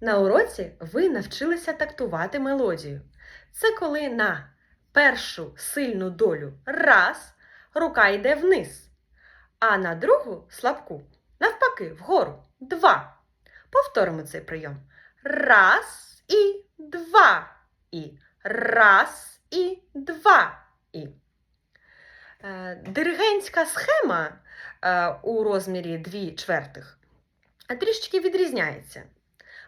На уроці ви навчилися тактувати мелодію. Це коли на першу сильну долю раз рука йде вниз, а на другу слабку навпаки вгору два. Повторимо цей прийом. Раз і два. І раз і два. І. Е, Диригентська схема е, у розмірі 2 чвертих трішечки відрізняється.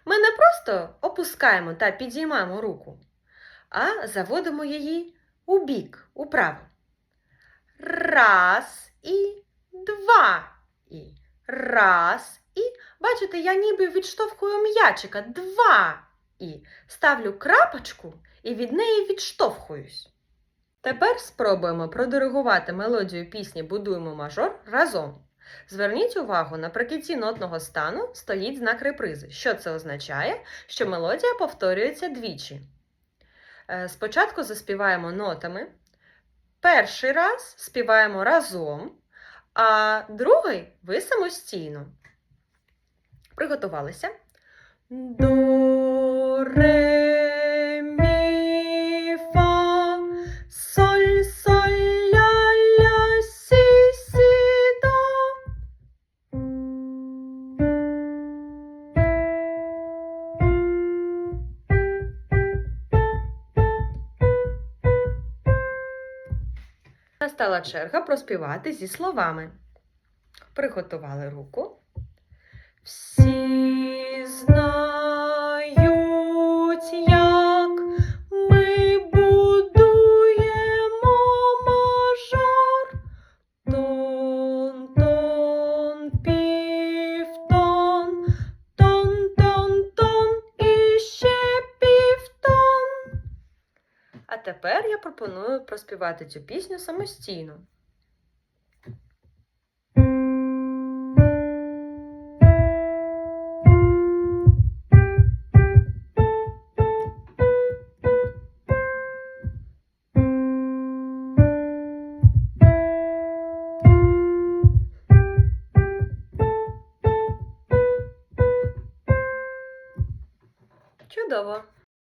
Ми не просто опускаємо та підіймаємо руку, а заводимо її у бік, управо. Раз і два. І раз і. Бачите, я ніби відштовхую м'ячика. Два. І ставлю крапочку і від неї відштовхуюсь. Тепер спробуємо продиригувати мелодію пісні Будуємо мажор разом. Зверніть увагу, наприкінці нотного стану стоїть знак репризи. Що це означає? Що мелодія повторюється двічі. Е, Спочатку заспіваємо нотами. Перший раз співаємо разом, а другий ви самостійно. Приготувалися. До, ре, Настала черга проспівати зі словами. Приготували руку. Всі знають, А тепер я пропоную проспівати цю пісню самостійно. Чудово!